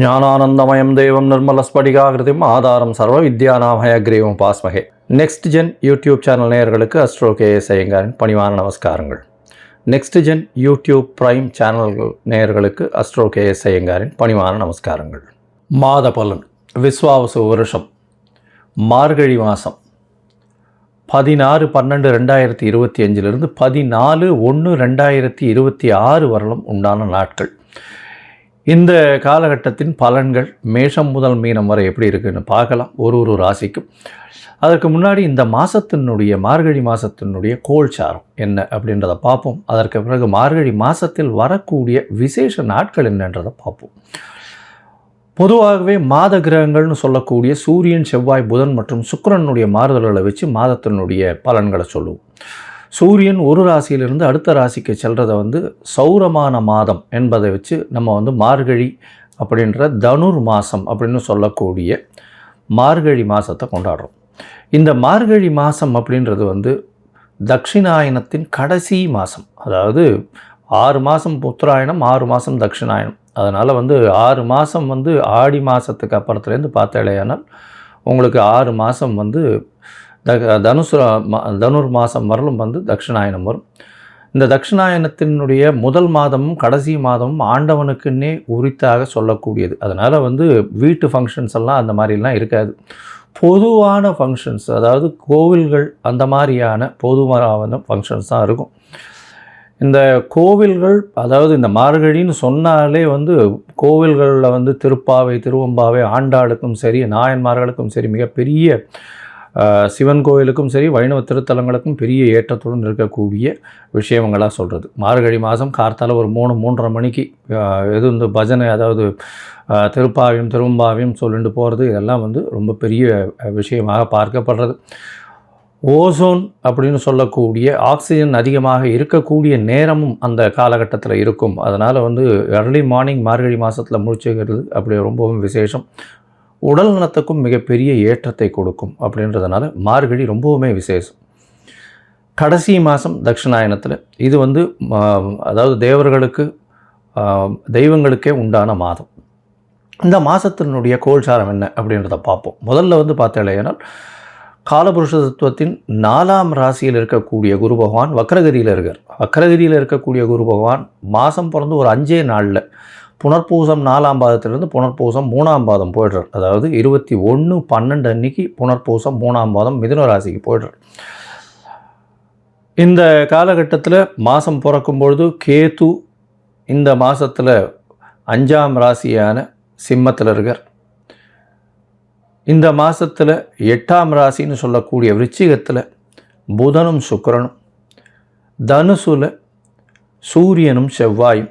ஞானானந்தமயம் தெய்வம் நிர்மல நிர்மலஸ்படிகாகிருதிம் ஆதாரம் சர்வ வித்யாநாமயக்ரீவம் பாஸ்மகே. நெக்ஸ்ட் ஜென் யூடியூப் சேனல் நேயர்களுக்கு அஸ்ட்ரோ கேஎஸ் ஐயங்காரின் பணிவான நமஸ்காரங்கள். நெக்ஸ்ட் ஜென் யூடியூப் பிரைம் சேனல்கள் நேயர்களுக்கு அஸ்ட்ரோ கேஎஸ் ஐயங்காரின் பணிவான நமஸ்காரங்கள். மாத பலன் விஸ்வாவசு வருஷம் மார்கழி மாதம் பதினாறு பன்னெண்டு ரெண்டாயிரத்தி இருபத்தி அஞ்சிலிருந்து பதினாலு ஒன்று ரெண்டாயிரத்தி இருபத்தி ஆறு வரலும் உண்டான நாட்கள். இந்த காலகட்டத்தின் பலன்கள் மேஷம் முதல் மீனம் வரை எப்படி இருக்குன்னு பார்க்கலாம். ஒரு ஒரு ராசிக்கும். அதற்கு முன்னாடி இந்த மாதத்தினுடைய மார்கழி மாதத்தினுடைய கோல்சாரம் என்ன அப்படின்றத பார்ப்போம். அதற்கு பிறகு மார்கழி மாதத்தில் வரக்கூடிய விசேஷ நாட்கள் என்னன்றதை பார்ப்போம். பொதுவாகவே மாத கிரகங்கள்னு சொல்லக்கூடிய சூரியன் செவ்வாய் புதன் மற்றும் சுக்கிரனுடைய மாறுதல்களை வச்சு மாதத்தினுடைய பலன்களை சொல்லுவோம். சூரியன் ஒரு ராசியிலிருந்து அடுத்த ராசிக்கு செல்கிறத வந்து சௌரமான மாதம் என்பதை வச்சு நம்ம வந்து மார்கழி அப்படின்ற தனுர் மாதம் அப்படின்னு சொல்லக்கூடிய மார்கழி மாதத்தை கொண்டாடுறோம். இந்த மார்கழி மாதம் அப்படின்றது வந்து தட்சிணாயனத்தின் கடைசி மாதம் அதாவது ஆறு மாதம் உத்தராயணம் ஆறு மாதம் தட்சிணாயனம் அதனால் வந்து ஆறு மாதம் வந்து ஆடி மாதத்துக்கு அப்புறத்துலேருந்து பார்த்தாலேயானால் உங்களுக்கு ஆறு மாதம் வந்து த தனுசு மா- தனுர் மாதம் வரலும் வந்து தட்சிணாயனம் வரும். இந்த தட்சிணாயனத்தினுடைய முதல் மாதமும் கடைசி மாதமும் ஆண்டவனுக்குன்னே உரித்தாக சொல்லக்கூடியது. அதனால் வந்து வீட்டு ஃபங்க்ஷன்ஸ் எல்லாம் அந்த மாதிரிலாம் இருக்காது. பொதுவான ஃபங்க்ஷன்ஸ் அதாவது கோவில்கள் அந்த மாதிரியான பொதுவான ஃபங்க்ஷன்ஸ் தான் இருக்கும். இந்த கோவில்கள் அதாவது இந்த மார்கழின்னு சொன்னாலே வந்து கோவில்களில் வந்து திருப்பாவை திருவம்பாவை ஆண்டாளுக்கும் சரி நாயன்மார்களுக்கும் சரி மிகப்பெரிய சிவன் கோவிலுக்கும் சரி வைணவ திருத்தலங்களுக்கும் பெரிய ஏற்றத்துடன் இருக்கக்கூடிய விஷயங்களாக சொல்கிறது மார்கழி மாதம் கார்த்தால ஒரு மூணு மூன்றரை மணிக்கு எது இந்த பஜனை அதாவது திருப்பாவையும் திரும்பாவையும் சொல்லிட்டு போகிறது இதெல்லாம் வந்து ரொம்ப பெரிய விஷயமாக பார்க்கப்படுறது. ஓசோன் அப்படின்னு சொல்லக்கூடிய ஆக்சிஜன் அதிகமாக இருக்கக்கூடிய நேரமும் அந்த காலகட்டத்தில் இருக்கும். அதனால் வந்து ஏர்லி மார்னிங் மார்கழி மாதத்தில் முடிச்சுக்கிறது அப்படி ரொம்பவும் விசேஷம். உடல் நலத்துக்கும் மிகப்பெரிய ஏற்றத்தை கொடுக்கும் அப்படின்றதுனால மார்கழி ரொம்பவுமே விசேஷம். கடைசி மாதம் தட்சிணாயனத்தில் இது வந்து அதாவது தேவர்களுக்கு தெய்வங்களுக்கே உண்டான மாதம். இந்த மாதத்தினுடைய கோல்சாரம் என்ன அப்படின்றத பார்ப்போம். முதல்ல வந்து பார்த்தேனால் காலபுருஷ தத்துவத்தின் நாலாம் ராசியில் இருக்கக்கூடிய குரு பகவான் வக்கரகிரியில் இருக்கார். வக்கரகிரியில் இருக்கக்கூடிய குரு பகவான் மாதம் பிறந்து ஒரு அஞ்சே நாளில் புனர்பூசம் நாலாம் பாதத்திலிருந்து புனர்பூசம் மூணாம் பாதம் போயிடுறார். அதாவது இருபத்தி ஒன்று பன்னெண்டு அன்னைக்கு புனர்பூசம் மூணாம் பாதம் மிதுன ராசிக்கு போயிடுறார். இந்த காலகட்டத்தில் மாதம் பிறக்கும் பொழுது கேது இந்த மாதத்தில் அஞ்சாம் ராசியான சிம்மத்தில் இருக்கார். இந்த மாதத்தில் எட்டாம் ராசின்னு சொல்லக்கூடிய விருச்சிகத்தில் புதனும் சுக்கிரனும் தனுசுல சூரியனும் செவ்வாயும்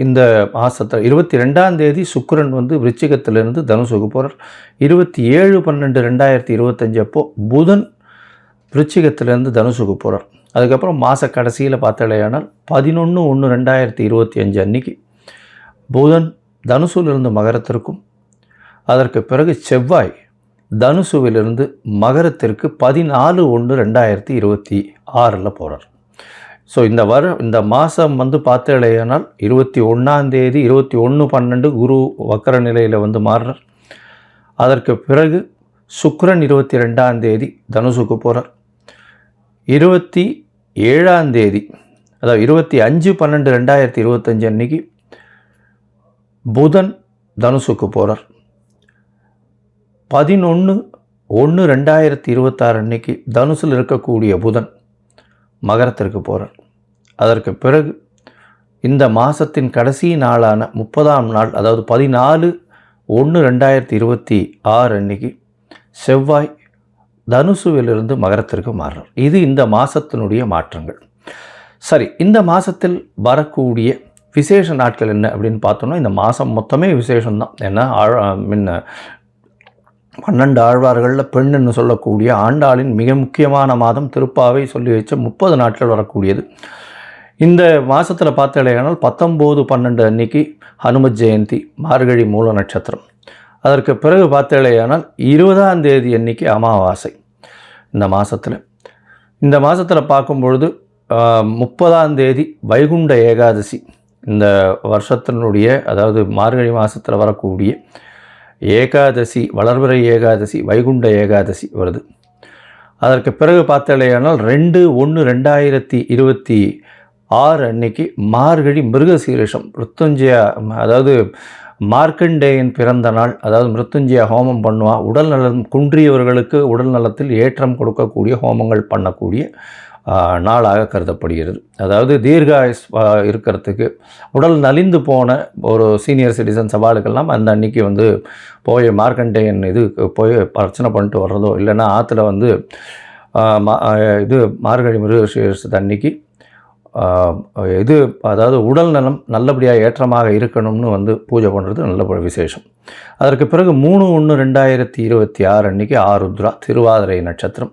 இந்த மாதத்தில் இருபத்தி ரெண்டாம் தேதி சுக்கரன் வந்து விருச்சிகத்திலிருந்து தனுசுக்கு போகிறார் இருபத்தி ஏழு பன்னெண்டு ரெண்டாயிரத்தி இருபத்தஞ்சு அப்போ புதன் விருச்சிகத்திலேருந்து தனுசுக்கு போகிறார் அதுக்கப்புறம் மாத கடைசியில் பார்த்தாலேயானால் பதினொன்று ஒன்று ரெண்டாயிரத்தி இருபத்தி அஞ்சு அன்னைக்கு புதன் தனுசுவிலிருந்து மகரத்திற்கும் அதற்கு பிறகு செவ்வாய் தனுசுவிலிருந்து மகரத்திற்கு பதினாலு ஒன்று ரெண்டாயிரத்தி இருபத்தி ஆறில் போகிறார் ஸோ இந்த வர இந்த மாதம் வந்து பார்த்தேனால் இருபத்தி ஒன்றாந்தேதி இருபத்தி ஒன்று பன்னெண்டு குரு வக்கர நிலையில் வந்து மாறுறார். அதற்கு பிறகு சுக்ரன் இருபத்தி ரெண்டாம் தேதி தனுசுக்கு போகிறார் இருபத்தி ஏழாம் தேதி அதாவது இருபத்தி அஞ்சு பன்னெண்டு ரெண்டாயிரத்தி இருபத்தஞ்சு அன்னைக்கு புதன் தனுசுக்கு போகிறார் பதினொன்று ஒன்று ரெண்டாயிரத்தி இருபத்தாறு அன்னைக்கு தனுசில் இருக்கக்கூடிய புதன் மகரத்திற்கு போகிறார் அதற்கு பிறகு இந்த மாதத்தின் கடைசி நாளான முப்பதாம் நாள் அதாவது பதினாலு ஒன்று ரெண்டாயிரத்தி இருபத்தி ஆறு அன்னைக்கு செவ்வாய் தனுசுவிலிருந்து மகரத்திற்கு மாறுறார் இது இந்த மாதத்தினுடைய மாற்றங்கள். சரி இந்த மாதத்தில் வரக்கூடிய விசேஷ நாட்கள் என்ன அப்படின்னு பார்த்தோம்னா இந்த மாதம் மொத்தமே விசேஷம்தான். ஏன்னா ஆழ் முன்ன பன்னெண்டு ஆழ்வார்களில் பெண்ணுன்னு சொல்லக்கூடிய ஆண்டாளின் மிக முக்கியமான மாதம் திருப்பாவை சொல்லி வச்ச முப்பது நாட்கள் வரக்கூடியது. இந்த மாதத்தில் பார்த்தீங்கன்னா பத்தொம்போது பன்னெண்டு அன்னைக்கு ஹனுமத் ஜெயந்தி மார்கழி மூல நட்சத்திரம். அதற்கு பிறகு பார்த்தீங்கன்னா இருபதாம் தேதி அன்னைக்கு அமாவாசை இந்த மாதத்தில் இந்த மாதத்தில் பார்க்கும்பொழுது முப்பதாம் தேதி வைகுண்ட ஏகாதசி. இந்த வருஷத்தினுடைய அதாவது மார்கழி மாதத்தில் வரக்கூடிய ஏகாதசி வளர்பிறை ஏகாதசி வைகுண்ட ஏகாதசி வருது. அதற்கு பிறகு பார்த்தாலேயானால் ரெண்டு ஒன்று ரெண்டாயிரத்தி இருபத்தி ஆறு அன்னைக்கு மார்கழி மிருகசீரிஷம் மிருத்துஞ்சயா அதாவது மார்க்கண்டேயன் பிறந்த நாள் அதாவது மிருத்துஞ்சய ஹோமம் பண்ணுவா உடல் நலம் குன்றியவர்களுக்கு உடல் நலத்தில் ஏற்றம் கொடுக்கக்கூடிய ஹோமங்கள் பண்ணக்கூடிய நாளாக கருதப்படுகிறது. அதாவது தீர்காயுஸ் இருக்கிறதுக்கு உடல் நலிந்து போன ஒரு சீனியர் சிட்டிசன் சவாலுக்கெல்லாம் அந்த அன்னைக்கு வந்து போய் மார்க்கண்டேயன் இது போய் பிரச்சனை பண்ணிட்டு வர்றதோ இல்லைன்னா ஆற்றுல வந்து மா- இது மார்கழி மிருகசீரிஷத்து அன்னைக்கு இது அதாவது உடல் நலம் நல்லபடியாக ஏற்றமாக இருக்கணும்னு வந்து பூஜை பண்ணுறது நல்ல விசேஷம். அதற்கு பிறகு மூணு ஒன்று ரெண்டாயிரத்தி இருபத்தி ஆறு அன்னைக்கு ஆருத்ரா திருவாதிரை நட்சத்திரம்.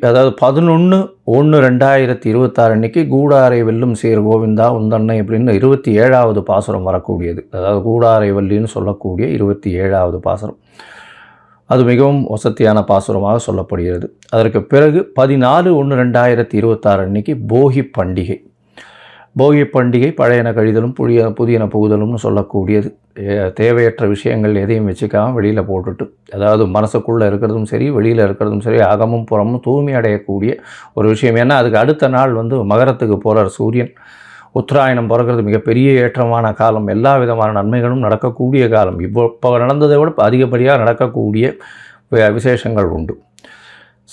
அதாவது பதினொன்று ஒன்று ரெண்டாயிரத்தி இருபத்தாறு அன்னைக்கு கூடாரை வெல்லும் சேர் கோவிந்தா உந்தன்னை அப்படின்னு இருபத்தி ஏழாவது பாசுரம் வரக்கூடியது. அதாவது கூடாரை வள்ளின்னு சொல்லக்கூடிய இருபத்தி ஏழாவது பாசுரம். அது மிகவும் வசதியான பாசுரமாக சொல்லப்படுகிறது. அதற்கு பிறகு பதினாலு ஒன்று ரெண்டாயிரத்தி இருபத்தாறு அன்னைக்கு போகி பண்டிகை. போகி பண்டிகை பழையன கழிதலும் புதிய புதியன புகுதலும்னு சொல்லக்கூடியது. தேவையற்ற விஷயங்கள் எதையும் வச்சுக்காம வெளியில் போட்டுட்டு அதாவது மனசுக்குள்ளே இருக்கிறதும் சரி வெளியில் இருக்கிறதும் சரி அகமும் புறமும் தூய்மை அடையக்கூடிய ஒரு விஷயம். ஏன்னா அதுக்கு அடுத்த நாள் வந்து மகரத்துக்கு போகிறார் சூரியன். உத்தராயணம் பிறக்கிறது மிகப்பெரிய ஏற்றமான காலம். எல்லா விதமான நன்மைகளும் நடக்கக்கூடிய காலம். இப்போ இப்போ நடந்ததை விட அதிகப்படியாக நடக்கக்கூடிய விசேஷங்கள் உண்டு.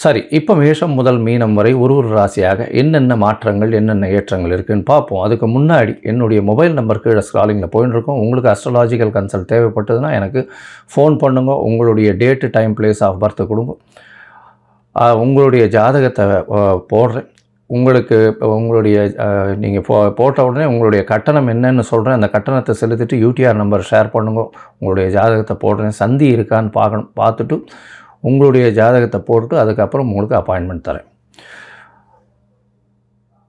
சரி இப்போ மேஷம் முதல் மீனம் வரை ஒரு ஒரு ராசியாக என்னென்ன மாற்றங்கள் என்னென்ன ஏற்றங்கள் இருக்குன்னு பார்ப்போம். அதுக்கு முன்னாடி என்னுடைய மொபைல் நம்பர் கீழே ஸ்க்ராலிங்கில் போயின்னு இருக்கோம். உங்களுக்கு அஸ்ட்ராலாஜிக்கல் கன்சல்ட் தேவைப்பட்டதுன்னா எனக்கு ஃபோன் பண்ணுங்க. உங்களுடைய date time place of birth கொடுங்க. உங்களுடைய ஜாதகத்தை போடுறேன். உங்களுக்கு இப்போ உங்களுடைய நீங்கள் போ போட்ட உடனே உங்களுடைய கட்டணம் என்னன்னு சொல்கிறேன் அந்த கட்டணத்தை செலுத்திட்டு யூடிஆர் நம்பர் ஷேர் பண்ணுங்க. உங்களுடைய ஜாதகத்தை போடுறேன். சந்தி இருக்கான்னு பார்க்கணும். பார்த்துட்டு உங்களுடைய ஜாதகத்தை போட்டுட்டு அதுக்கப்புறம் உங்களுக்கு அப்பாயின்மெண்ட் தரேன்.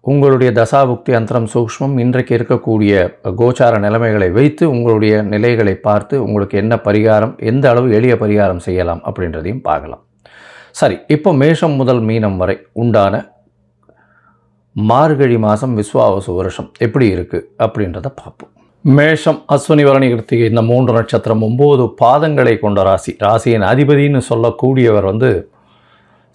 உங்களுடைய தசாபுக்தி அந்தரம் சூக்ஷ்மம் இன்றைக்கு இருக்கக்கூடிய கோச்சார நிலைமைகளை வைத்து உங்களுடைய நிலைகளை பார்த்து உங்களுக்கு என்ன பரிகாரம் எந்த அளவு எளிய பரிகாரம் செய்யலாம் அப்படின்றதையும் பார்க்கலாம். சரி இப்போ மேஷம் முதல் மீனம் வரை உண்டான மார்கழி மாதம் விஸ்வாவசு வருஷம் எப்படி இருக்குது அப்படின்றத பார்ப்போம். மேஷம் அஸ்வினி வரணி கிருத்திகை இந்த மூன்று நட்சத்திரம் ஒம்பது பாதங்களை கொண்ட ராசி. ராசியின் அதிபதின்னு சொல்லக்கூடியவர் வந்து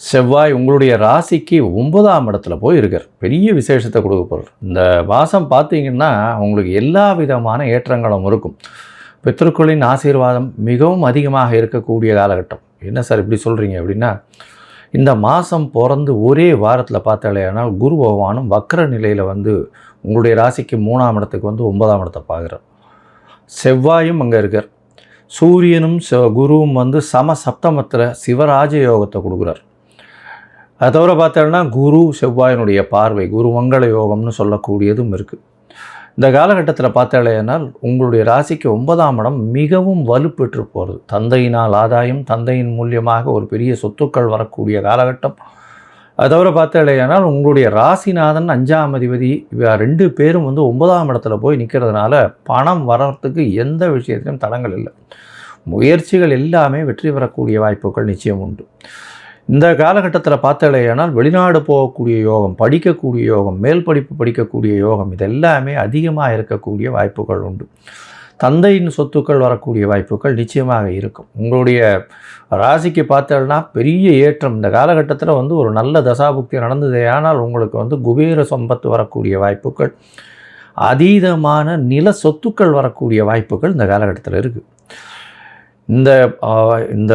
செவ்வாய் உங்களுடைய ராசிக்கு ஒன்பதாம் இடத்துல போய் இருக்கார் பெரிய விசேஷத்தை கொடுக்க போகிறார் இந்த மாதம் பார்த்தீங்கன்னா உங்களுக்கு எல்லா விதமான ஏற்றங்களும் இருக்கும். பித்திருக்களின் ஆசீர்வாதம் மிகவும் அதிகமாக இருக்கக்கூடிய காலகட்டம். என்ன சார் இப்படி சொல்கிறீங்க அப்படின்னா இந்த மாதம் பிறந்து ஒரே வாரத்தில் பார்த்தாலேனால் குரு பகவானும் வக்ர நிலையில் வந்து உங்களுடைய ராசிக்கு மூணாம் இடத்துக்கு வந்து ஒன்பதாம் இடத்தை பார்க்குறார். செவ்வாயும் அங்கே இருக்கார். சூரியனும் செ- குருவும் வந்து சம சப்தமத்தில் சிவராஜ யோகத்தை கொடுக்குறார். அதை தவிர பார்த்தோம்னா குரு செவ்வாயினுடைய பார்வை குரு மங்கள யோகம்னு சொல்லக்கூடியதும் இருக்குது இந்த காலகட்டத்தில் பார்த்தாலேனால் உங்களுடைய ராசிக்கு ஒன்பதாம் இடம் மிகவும் வலுப்பெற்று போகிறது தந்தையினால் ஆதாயம் தந்தையின் மூலியமாக ஒரு பெரிய சொத்துக்கள் வரக்கூடிய காலகட்டம். அது தவிர பார்த்தாலேயானால் உங்களுடைய ராசிநாதன் அஞ்சாம் அதிபதி ரெண்டு பேரும் வந்து ஒன்பதாம் இடத்துல போய் நிற்கிறதுனால பணம் வர்றதுக்கு எந்த விஷயத்திலும் தடங்கள் இல்லை. முயற்சிகள் எல்லாமே வெற்றி பெறக்கூடிய வாய்ப்புகள் நிச்சயம் உண்டு. இந்த காலகட்டத்தில் பார்த்தாலேயானால் வெளிநாடு போகக்கூடிய யோகம் படிக்கக்கூடிய யோகம் மேல் படிப்பு படிக்கக்கூடிய யோகம் இதெல்லாமே அதிகமாக இருக்கக்கூடிய வாய்ப்புகள் உண்டு. தந்தையின் சொத்துக்கள் வரக்கூடிய வாய்ப்புகள் நிச்சயமாக இருக்கும். உங்களுடைய ராசிக்கு பார்த்தோம்னா பெரிய ஏற்றம். இந்த காலகட்டத்தில் வந்து ஒரு நல்ல தசாபுக்தி நடந்ததே ஆனால் உங்களுக்கு வந்து குபேர சம்பத்து வரக்கூடிய வாய்ப்புகள் அதீதமான நில சொத்துக்கள் வரக்கூடிய வாய்ப்புகள் இந்த காலகட்டத்தில் இருக்குது இந்த இந்த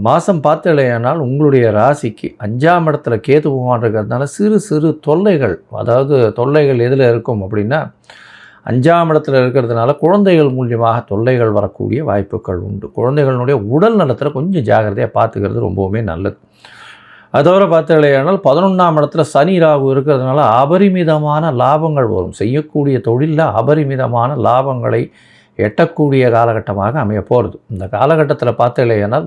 மாதம் பார்த்தலையானால் உங்களுடைய ராசிக்கு அஞ்சாம் இடத்துல கேது பகவான் இருக்கிறதுனால சிறு சிறு தொல்லைகள் அதாவது தொல்லைகள் எதில் இருக்கும் அப்படின்னா அஞ்சாம் இடத்துல இருக்கிறதுனால குழந்தைகள் மூலியமாக தொல்லைகள் வரக்கூடிய வாய்ப்புகள் உண்டு. குழந்தைகளுடைய உடல் நலத்தில் கொஞ்சம் ஜாக்கிரதையாக பார்த்துக்கிறது ரொம்பவுமே நல்லது. அதோட பார்த்தலையானால் பதினொன்றாம் இடத்துல சனி ராகு இருக்கிறதுனால அபரிமிதமான லாபங்கள் வரும். செய்யக்கூடிய தொழிலில் அபரிமிதமான லாபங்களை எட்டக்கூடிய காலகட்டமாக அமைய போகிறது இந்த காலகட்டத்தில் பார்த்தலையானால்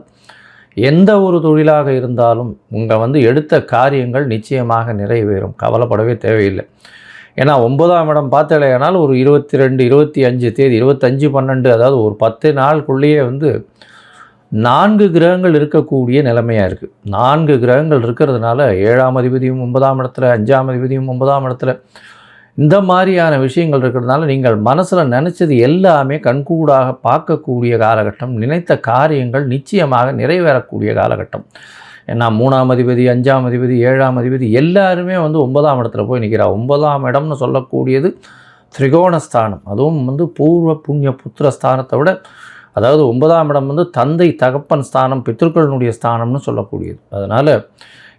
எந்த ஒரு தொழிலாக இருந்தாலும் உங்கள் வந்து எடுத்த காரியங்கள் நிச்சயமாக நிறைவேறும். கவலைப்படவே தேவையில்லை. ஏன்னா ஒன்பதாம் இடம் பார்த்தலையானால் ஒரு இருபத்தி ரெண்டு இருபத்தி அஞ்சு தேதி இருபத்தஞ்சு பன்னெண்டு அதாவது ஒரு பத்து நாளுக்குள்ளேயே வந்து நான்கு கிரகங்கள் இருக்கக்கூடிய நிலைமையாக இருக்குது நான்கு கிரகங்கள் இருக்கிறதுனால ஏழாம் அதிபதியும் ஒன்பதாம் இடத்துல அஞ்சாம் அதிபதியும் ஒன்பதாம் இடத்துல இந்த மாதிரியான விஷயங்கள் இருக்கிறதுனால நீங்கள் மனசில் நினச்சது எல்லாமே கண்கூடாக பார்க்கக்கூடிய காலகட்டம் நினைத்த காரியங்கள் நிச்சயமாக நிறைவேறக்கூடிய காலகட்டம். ஏன்னா மூணாம் அதிபதி அஞ்சாம் அதிபதி ஏழாம் அதிபதி எல்லாருமே வந்து ஒன்பதாம் இடத்துல போய் நிற்கிறா ஒன்பதாம் இடம்னு சொல்லக்கூடியது திரிகோணஸ்தானம். அதுவும் வந்து பூர்வ புண்ணிய புத்திர ஸ்தானத்தை விட அதாவது ஒன்பதாம் இடம் வந்து தந்தை தகப்பன் ஸ்தானம் பித்ருக்களினுடைய ஸ்தானம்னு சொல்லக்கூடியது. அதனால்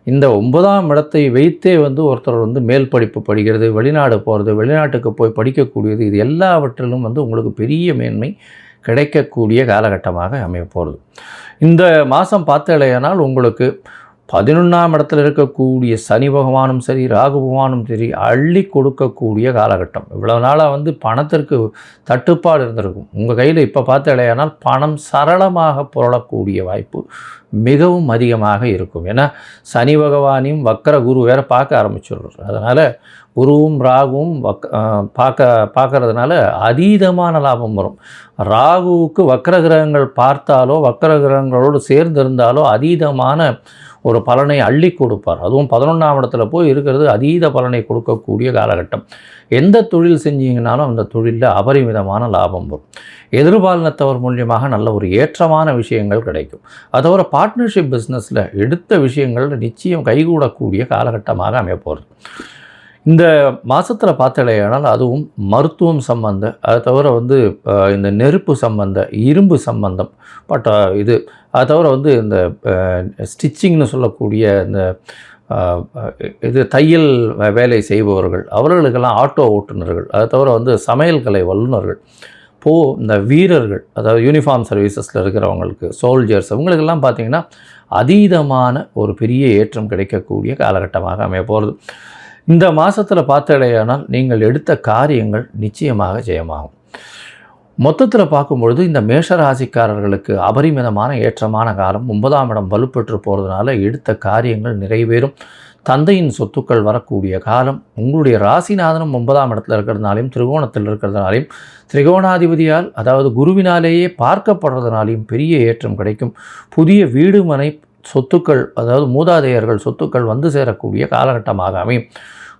இந்த ஒன்பதாம் இடத்தை வைத்தே வந்து ஒருத்தர் வந்து மேல் படிப்பு படிக்கிறது வெளிநாடு போகிறது வெளிநாட்டுக்கு போய் படிக்கக்கூடியது இது எல்லாவற்றிலும் வந்து உங்களுக்கு பெரிய மேன்மை கிடைக்கக்கூடிய காலகட்டமாக அமைய போகிறது இந்த மாதம் பார்த்தலையானால் உங்களுக்கு பதினொன்றாம் இடத்துல இருக்கக்கூடிய சனி பகவானும் சரி ராகு பகவானும் சரி அள்ளி கொடுக்கக்கூடிய காலகட்டம். இவ்வளோ நாளாக வந்து பணத்திற்கு தட்டுப்பாடு இருந்திருக்கும். உங்கள் கையில் இப்போ பார்த்தலையானால் பணம் சரளமாக புரளக்கூடிய வாய்ப்பு மிகவும் அதிகமாக இருக்கும். ஏன்னா சனி பகவானையும் வக்கர குரு வேற பார்க்க ஆரம்பிச்சிடுறார். அதனால் குருவும் ராகுவும் வக் பார்க்க பார்க்கறதுனால அதீதமான லாபம் வரும். ராகுவுக்கு வக்கர கிரகங்கள் பார்த்தாலோ வக்கர கிரகங்களோடு சேர்ந்திருந்தாலோ அதீதமான ஒரு பலனை அள்ளி கொடுப்பார். அதுவும் பதினொன்றாம் இடத்துல போய் இருக்கிறது அதீத பலனை கொடுக்கக்கூடிய காலகட்டம். எந்த தொழில் செஞ்சீங்கனாலும் அந்த தொழிலில் அபரிமிதமான லாபம் வரும். எதிர்பாலினத்தவர் மூலியமாக நல்ல ஒரு ஏற்றமான விஷயங்கள் கிடைக்கும். அதோட பார்ட்னர்ஷிப் பிஸ்னஸில் எடுத்த விஷயங்கள் நிச்சயம் கைகூடக்கூடிய காலகட்டமாக அமையப்போகிறது இந்த மாதத்தில் பார்த்தலையானால் அதுவும் மருத்துவம் சம்பந்த அதை தவிர வந்து இந்த நெருப்பு சம்பந்த இரும்பு சம்பந்தம் பட் இது அதை தவிர வந்து இந்த ஸ்டிச்சிங்னு சொல்லக்கூடிய இந்த இது தையல் வே- வேலை செய்பவர்கள் அவர்களுக்கெல்லாம் ஆட்டோ ஓட்டுநர்கள் அதை தவிர வந்து சமையல் கலை வல்லுநர்கள் போ இந்த வீரர்கள் அதாவது யூனிஃபார்ம் சர்வீசஸில் இருக்கிறவங்களுக்கு சோல்ஜர்ஸ் இவங்களுக்கெல்லாம் பார்த்திங்கன்னா அதீதமான ஒரு பெரிய ஏற்றம் கிடைக்கக்கூடிய காலகட்டமாக அமைய போகிறது இந்த மாதத்தில் பார்த்தடையானால் நீங்கள் எடுத்த காரியங்கள் நிச்சயமாக ஜெயமாகும். மொத்தத்தில் பார்க்கும்பொழுது இந்த மேஷராசிக்காரர்களுக்கு அபரிமிதமான ஏற்றமான காலம் ஒன்பதாம் இடம் வலுப்பெற்று போகிறதுனால எடுத்த காரியங்கள் நிறைவேறும். தந்தையின் சொத்துக்கள் வரக்கூடிய காலம் உங்களுடைய ராசிநாதனும் ஒன்பதாம் இடத்துல இருக்கிறதுனாலையும் திரிகோணத்தில் இருக்கிறதுனாலையும் திரிகோணாதிபதியால் அதாவது குருவினாலேயே பார்க்கப்படுறதுனாலையும் பெரிய ஏற்றம் கிடைக்கும். புதிய வீடு மனை சொத்துக்கள் அதாவது மூதாதையர்கள் சொத்துக்கள் வந்து சேரக்கூடிய காலகட்டமாக அமையும்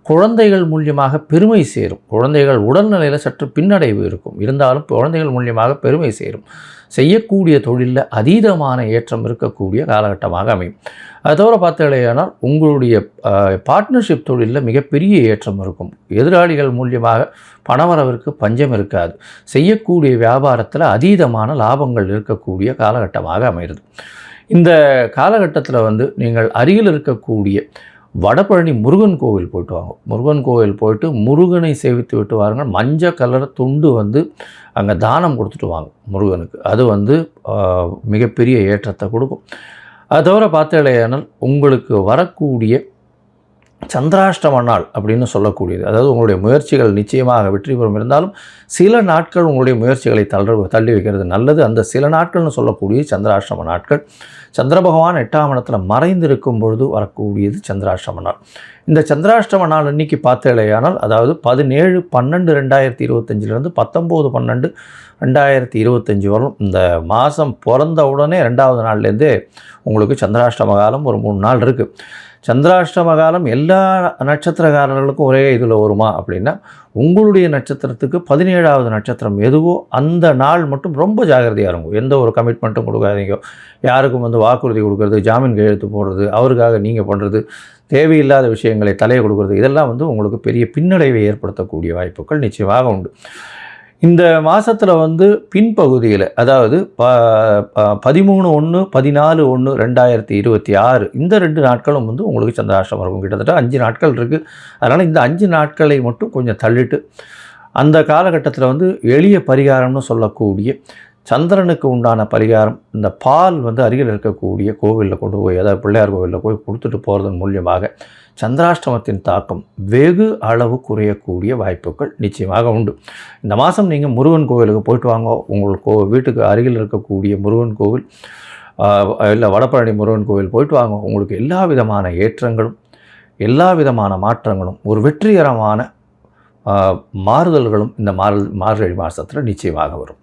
குழந்தைகள் மூலியமாக பெருமை சேரும். குழந்தைகள் உடல்நிலையில் சற்று பின்னடைவு இருக்கும். இருந்தாலும் குழந்தைகள் மூலியமாக பெருமை சேரும். செய்யக்கூடிய தொழிலில் அதீதமான ஏற்றம் இருக்கக்கூடிய காலகட்டமாக அமையும் அது தவிர பார்த்தீங்களேனால் உங்களுடைய பார்ட்னர்ஷிப் தொழிலில் மிகப்பெரிய ஏற்றம் இருக்கும். எதிராளிகள் மூலியமாக பணவரவிற்கு பஞ்சம் இருக்காது. செய்யக்கூடிய வியாபாரத்தில் அதீதமான லாபங்கள் இருக்கக்கூடிய காலகட்டமாக அமைகிறது. இந்த காலகட்டத்தில் வந்து நீங்கள் அருகில் இருக்கக்கூடிய வடபழனி முருகன் கோவில் போயிட்டு வாங்க. முருகன் கோவில் போயிட்டு முருகனை சேவித்து விட்டு வாருங்கள். மஞ்சள் கலர் துண்டு வந்து அங்கே தானம் கொடுத்துட்டு வாங்க முருகனுக்கு. அது வந்து மிகப்பெரிய ஏற்றத்தை கொடுக்கும். அது தவிர பார்த்தீங்கன்னா உங்களுக்கு வரக்கூடிய சந்திராஷ்டம நாள் அப்படின்னு சொல்லக்கூடியது. அதாவது உங்களுடைய முயற்சிகள் நிச்சயமாக வெற்றி பெறும். இருந்தாலும் சில நாட்கள் உங்களுடைய முயற்சிகளை தள்ள தள்ளி வைக்கிறது நல்லது. அந்த சில நாட்கள்னு சொல்லக்கூடிய சந்திராஷ்டம நாட்கள். சந்திர பகவான் எட்டாம் இடத்துல மறைந்திருக்கும் பொழுது வரக்கூடியது சந்திராஷ்டம நாள். இந்த சந்திராஷ்டம நாள் இன்னைக்கு பார்த்தேலையானால் அதாவது பதினேழு பன்னெண்டு ரெண்டாயிரத்தி இருபத்தஞ்சிலேருந்து பத்தொம்போது பன்னெண்டு ரெண்டாயிரத்தி இருபத்தஞ்சி வரும் இந்த மாதம் பிறந்த உடனே ரெண்டாவது நாள்லேருந்தே உங்களுக்கு சந்திராஷ்டம காலம் ஒரு மூணு நாள் இருக்குது சந்திராஷ்டம காலம் எல்லா நட்சத்திரக்காரர்களுக்கும் ஒரே இதில் வருமா அப்படின்னா உங்களுடைய நட்சத்திரத்துக்கு பதினேழாவது நட்சத்திரம் எதுவோ அந்த நாள் மட்டும் ரொம்ப ஜாகிரதையாக இருக்கும். எந்த ஒரு கமிட்மெண்ட்டும் கொடுக்காதீங்க. யாருக்கும் வந்து வாக்குறுதி கொடுக்கறது ஜாமீன் கையெழுத்து போடுறது அவருக்காக நீங்கள் பண்ணுறது தேவையில்லாத விஷயங்களை தலையை கொடுக்கறது இதெல்லாம் வந்து உங்களுக்கு பெரிய பின்னடைவை ஏற்படுத்தக்கூடிய வாய்ப்புகள் நிச்சயமாக உண்டு. இந்த மாதத்தில் வந்து பின்பகுதியில் அதாவது ப ப- பதிமூணு ஒன்று பதினாலு ஒன்று ரெண்டாயிரத்தி இருபத்தி ஆறு இந்த ரெண்டு நாட்களும் வந்து உங்களுக்கு சந்திராஷ்டமம் இருக்கும் கிட்டத்தட்ட அஞ்சு நாட்கள் இருக்குது அதனால் இந்த அஞ்சு நாட்களை மட்டும் கொஞ்சம் தள்ளிட்டு அந்த காலகட்டத்தில் வந்து எளிய பரிகாரம்னு சொல்லக்கூடிய சந்திரனுக்கு உண்டான பரிகாரம் இந்த பால் வந்து அருகில் இருக்கக்கூடிய கோவிலில் கொண்டு போய் அதாவது பிள்ளையார் கோவிலில் போய் கொடுத்துட்டு போகிறதன் மூலியமாக சந்திராஷ்டமத்தின் தாக்கம் வெகு அளவு குறையக்கூடிய வாய்ப்புகள் நிச்சயமாக உண்டு. இந்த மாதம் நீங்கள் முருகன் கோவிலுக்கு போயிட்டு வாங்க. உங்கள் கோ வீட்டுக்கு அருகில் இருக்கக்கூடிய முருகன் கோவில் இல்லை வடபழனி முருகன் கோவில் போயிட்டு வாங்க. உங்களுக்கு எல்லா விதமான ஏற்றங்களும் எல்லா விதமான மாற்றங்களும் ஒரு வெற்றிகரமான மாறுதல்களும் இந்த மாறு மார்கழி மாதத்தில் நிச்சயமாக வரும்.